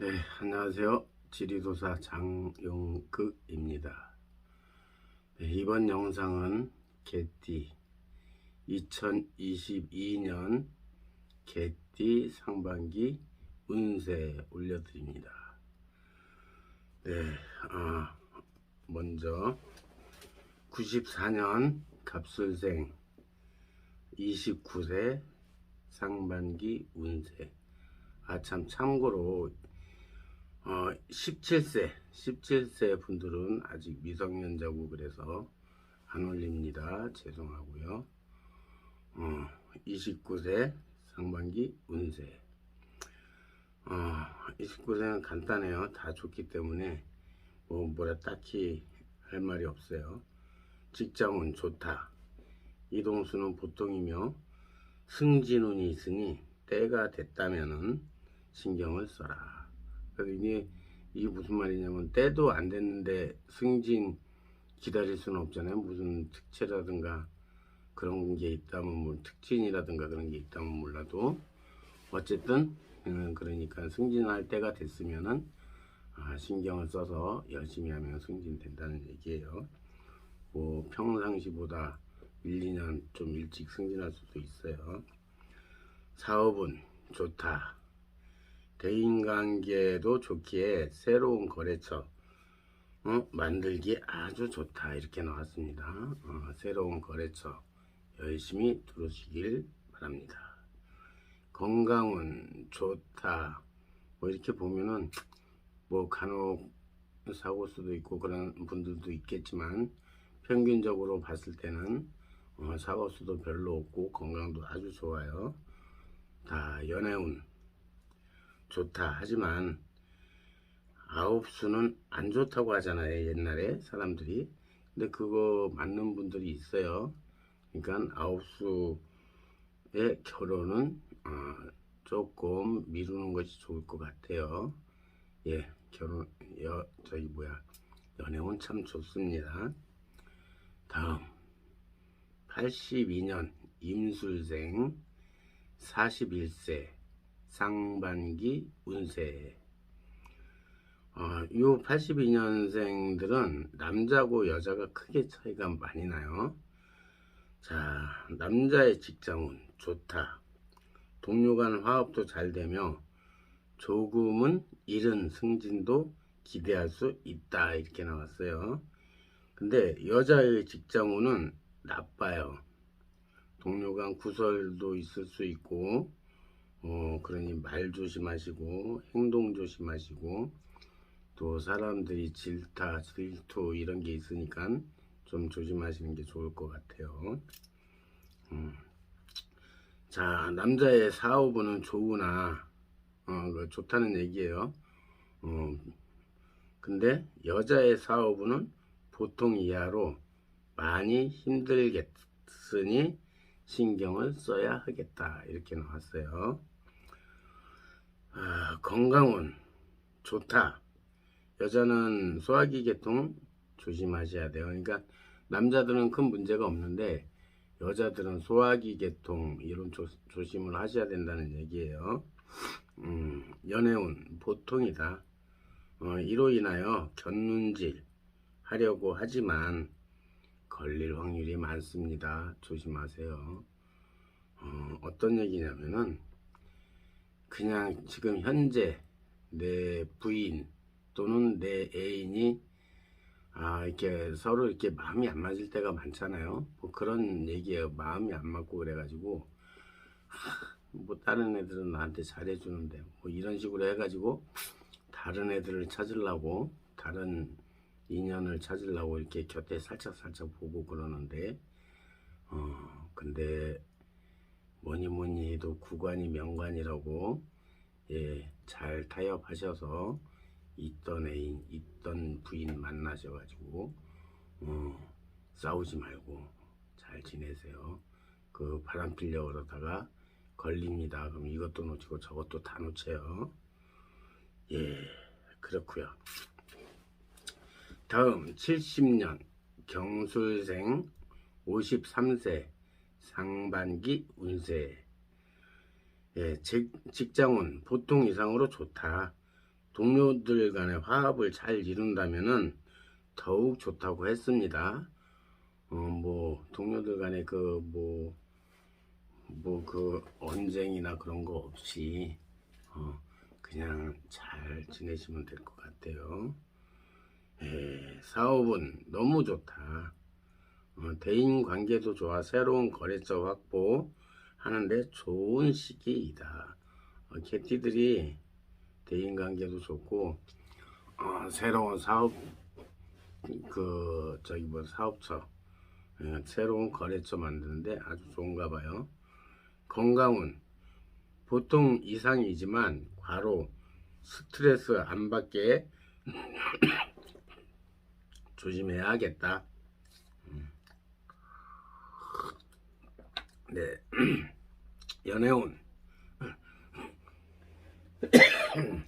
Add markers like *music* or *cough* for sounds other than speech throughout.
네, 안녕하세요. 지리도사 장용극입니다. 네, 이번 영상은 개띠 2022년 개띠 상반기 운세 올려드립니다. 네, 아, 먼저 94년 갑술생 29세 상반기 운세 아참 참고로 어 17세 17세 분들은 아직 미성년자고 그래서 안 올립니다. 죄송하고요. 어 29세 상반기 운세. 어 29세는 간단해요. 다 좋기 때문에 뭐 뭐라 딱히 할 말이 없어요. 직장운 좋다. 이동수는 보통이며 승진운이 있으니 때가 됐다면은 신경을 써라. 이게 이게 무슨 말이냐면 때도 안 됐는데 승진 기다릴 수는 없잖아요. 무슨 특채라든가 그런 게 있다면 뭐 특진이라든가 그런 게 있다면 몰라도 어쨌든 음, 그러니까 승진할 때가 됐으면은 아, 신경을 써서 열심히 하면 승진된다는 얘기예요. 뭐 평상시보다 1, 2년 좀 일찍 승진할 수도 있어요. 사업은 좋다. 대인관계도 좋기에 새로운 거래처 어, 만들기 아주 좋다 이렇게 나왔습니다. 어, 새로운 거래처 열심히 들어오시길 바랍니다. 건강은 좋다. 뭐 이렇게 보면은 뭐 간혹 사고 수도 있고 그런 분들도 있겠지만 평균적으로 봤을 때는 어, 사고 수도 별로 없고 건강도 아주 좋아요. 다 연애운 좋다. 하지만 아홉 수는 안 좋다고 하잖아요 옛날에 사람들이. 근데 그거 맞는 분들이 있어요. 그러니까 아홉 수의 결혼은 어, 조금 미루는 것이 좋을 것 같아요. 예 결혼 여 저기 뭐야. 연애운 참 좋습니다. 다음. 82년 임술생 41세 상반기 운세. 어, 요 82년생들은 남자고 여자가 크게 차이가 많이 나요. 자, 남자의 직장은 좋다. 동료 간 화합도 잘 되며 조금은 이른 승진도 기대할 수 있다. 이렇게 나왔어요. 근데 여자의 직장운은 나빠요. 동료 간 구설도 있을 수 있고 어, 그러니 말 조심하시고 행동 조심하시고 또 사람들이 질타, 질투 이런 게 있으니까 좀 조심하시는 게 좋을 것 같아요. 음. 자, 남자의 사업은 좋으나 어, 그 좋다는 얘기예요. 어, 근데 여자의 사업은 보통 이하로 많이 힘들겠으니 신경을 써야 하겠다 이렇게 나왔어요. 아, 건강은 좋다. 여자는 소화기 계통 조심하셔야 돼요. 그러니까 남자들은 큰 문제가 없는데 여자들은 소화기 계통 이런 조, 조심을 하셔야 된다는 얘기예요. 음, 연애운 보통이다. 어, 이로 인하여 견눈질 하려고 하지만 걸릴 확률이 많습니다. 조심하세요. 어, 어떤 얘기냐면은 그냥 지금 현재 내 부인 또는 내 애인이 아 이렇게 서로 이렇게 마음이 안 맞을 때가 많잖아요. 뭐 그런 얘기예요. 마음이 안 맞고 그래가지고 하, 뭐 다른 애들은 나한테 잘해주는데 뭐 이런 식으로 해가지고 다른 애들을 찾으려고 다른 인연을 찾으려고 이렇게 곁에 살짝 살짝 보고 그러는데 어 근데 뭐니 뭐니 해도 구관이 명관이라고 예, 잘 타협하셔서 있던 애인, 있던 부인 만나셔가지고 어, 싸우지 말고 잘 지내세요. 그 바람 피려고 그러다가 걸립니다. 그럼 이것도 놓치고 저것도 다 놓쳐요. 예, 그렇고요. 다음 70년 경술생 53세 상반기 운세 예, 직, 직장운 보통 이상으로 좋다. 동료들 간의 화합을 잘 이룬다면은 더욱 좋다고 했습니다. 어, 뭐, 동료들 간에 그, 뭐, 뭐, 그, 언쟁이나 그런 거 없이, 어, 그냥 잘 지내시면 될 것 같아요. 예, 사업은 너무 좋다. 어, 대인 관계도 좋아. 새로운 거래처 확보 하는데 좋은 시기이다. 어, 개띠들이 대인 관계도 좋고, 어, 새로운 사업, 그, 저기 뭐 사업처, 예, 새로운 거래처 만드는데 아주 좋은가 봐요. 건강운, 보통 이상이지만, 과로, 스트레스 안 받게 *clears throat* 조심해야겠다. 네. *clears throat* 연애운. 음,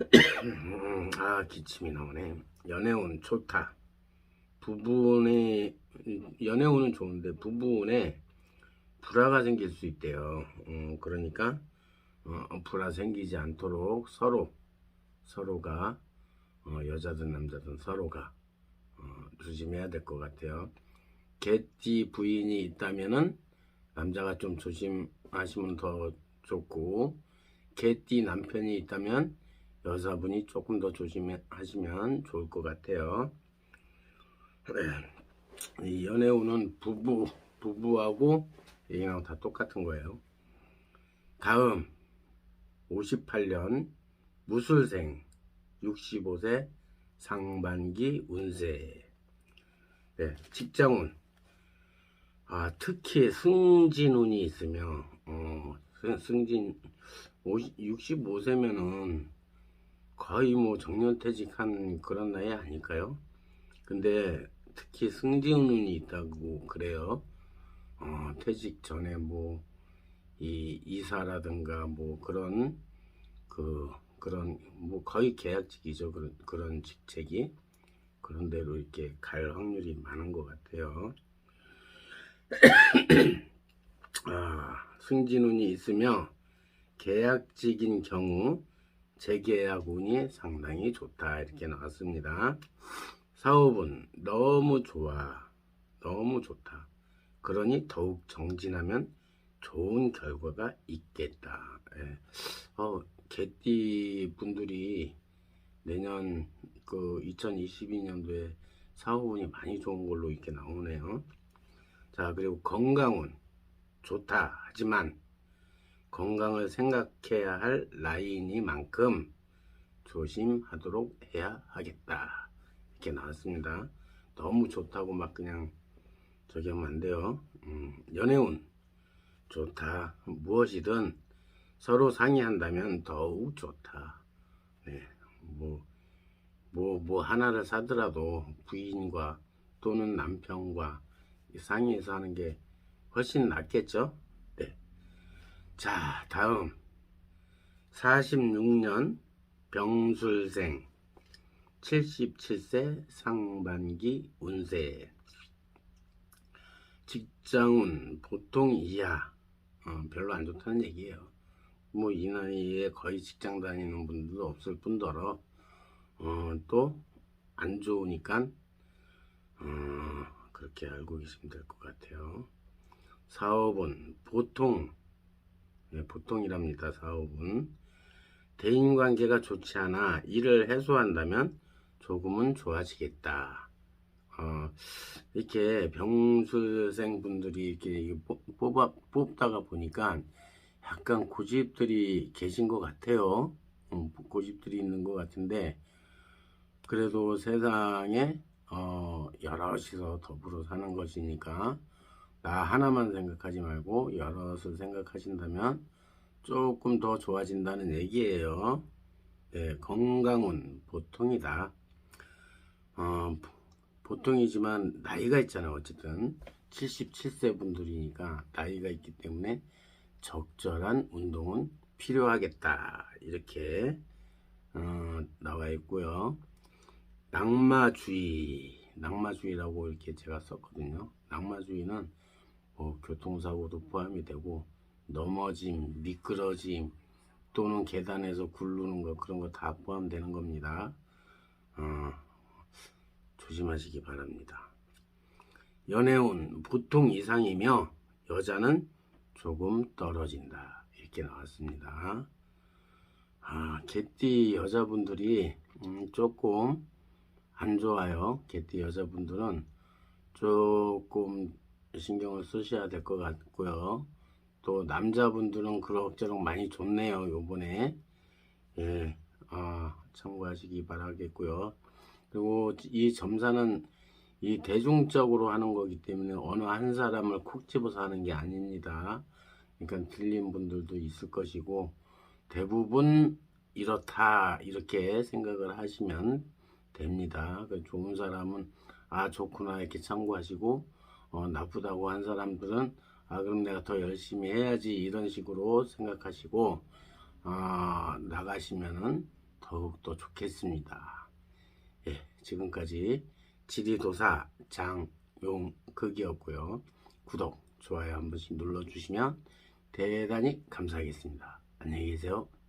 *clears throat* 아, 기침이 나오네. 연애운 좋다. 부분에, 연애운은 좋은데, 부분에 불화가 생길 수 있대요. 음, 그러니까, 어, 불화 생기지 않도록 서로, 서로가, 어, 여자든 남자든 서로가, 어, 조심해야 될 것 같아요. 개띠 부인이 있다면은 남자가 좀 조심하시면 더 좋고 개띠 남편이 있다면 여자분이 조금 더 조심하시면 좋을 것 같아요. 네. *clears throat* 이 연애운은 부부 부부하고 애인하고 다 똑같은 거예요. 다음 58년 무술생 65세 상반기 운세 네, 직장운 아, 특히 승진운이 있으며 어, 승- 승진 65세면은 거의 뭐 정년퇴직한 그런 나이 아닐까요? 근데 특히 승진운이 있다고 그래요. 어, 퇴직 전에 뭐 이 이사라든가 뭐 그런 그 그런 뭐 거의 계약직이죠 그런 그런 직책이 그런 데로 이렇게 갈 확률이 많은 것 같아요. 아, 승진운이 있으며 계약직인 경우 재계약운이 상당히 좋다 이렇게 나왔습니다. 사업은 너무 좋아, 너무 좋다. 그러니 더욱 정진하면 좋은 결과가 있겠다. 예. 어, 개띠 분들이 내년 그 2022년도에 사업운이 많이 좋은 걸로 이렇게 나오네요. 자, 그리고 건강운 좋다. 하지만 건강을 생각해야 할 나이니만큼 조심하도록 해야 하겠다. 이렇게 나왔습니다. 너무 좋다고 막 그냥 저기 하면 안 돼요. 음, 연애운 좋다. 무엇이든 서로 상의한다면 더욱 좋다. 네, 뭐, 뭐, 뭐 하나를 사더라도 부인과 또는 남편과 상의해서 하는 게 훨씬 낫겠죠? 네. 자, 다음. 46년 병술생 77세 상반기 운세 직장운 보통 이하 어, 별로 안 좋다는 얘기예요. 뭐 이 나이에 거의 직장 다니는 분들도 없을 뿐더러 어, 또안 좋으니까 어, 그렇게 알고 계시면 될 것 같아요. 사업은 보통 네, 보통이랍니다. 사업은 대인관계가 좋지 않아 일을 해소한다면 조금은 좋아지겠다. 어, 이렇게 병술생 분들이 이렇게 뽑- 뽑아, 뽑다가 보니까 약간 고집들이 계신 것 같아요. 음, 고집들이 있는 것 같은데 그래도 세상에 어, 여럿이서 더불어 사는 것이니까 나 하나만 생각하지 말고 여럿을 생각하신다면 조금 더 좋아진다는 얘기예요. 네, 건강은 보통이다. 어, 보통이지만 나이가 있잖아요. 어쨌든 77세 분들이니까 나이가 있기 때문에 적절한 운동은 필요하겠다. 이렇게 어, 나와 있고요. 낙마주의, 낙마주의라고 이렇게 제가 썼거든요. 낙마주의는 뭐 교통사고도 포함이 되고 넘어짐, 미끄러짐, 또는 계단에서 굴르는 거 그런 거 다 포함되는 겁니다. 어, 조심하시기 바랍니다. 연애운 보통 이상이며 여자는 조금 떨어진다 이렇게 나왔습니다. 아, 개띠 여자분들이 음, 조금 안 좋아요. 개띠 여자분들은 조금 신경을 쓰셔야 될 것 같고요. 또 남자분들은 그럭저럭 많이 좋네요. 요번에 예, 아, 참고하시기 바라겠고요. 그리고 이 점사는 이 대중적으로 하는 거기 때문에 어느 한 사람을 콕 집어서 하는 게 아닙니다. 그러니까 틀린 분들도 있을 것이고 대부분 이렇다 이렇게 생각을 하시면 됩니다. 그 좋은 사람은 아 좋구나 이렇게 참고하시고 어, 나쁘다고 한 사람들은 아 그럼 내가 더 열심히 해야지 이런 식으로 생각하시고 아, 나가시면은 더욱 더 좋겠습니다. 예, 지금까지 지리도사 장용극이었고요. 구독, 좋아요 한 번씩 눌러주시면 대단히 감사하겠습니다. 안녕히 계세요.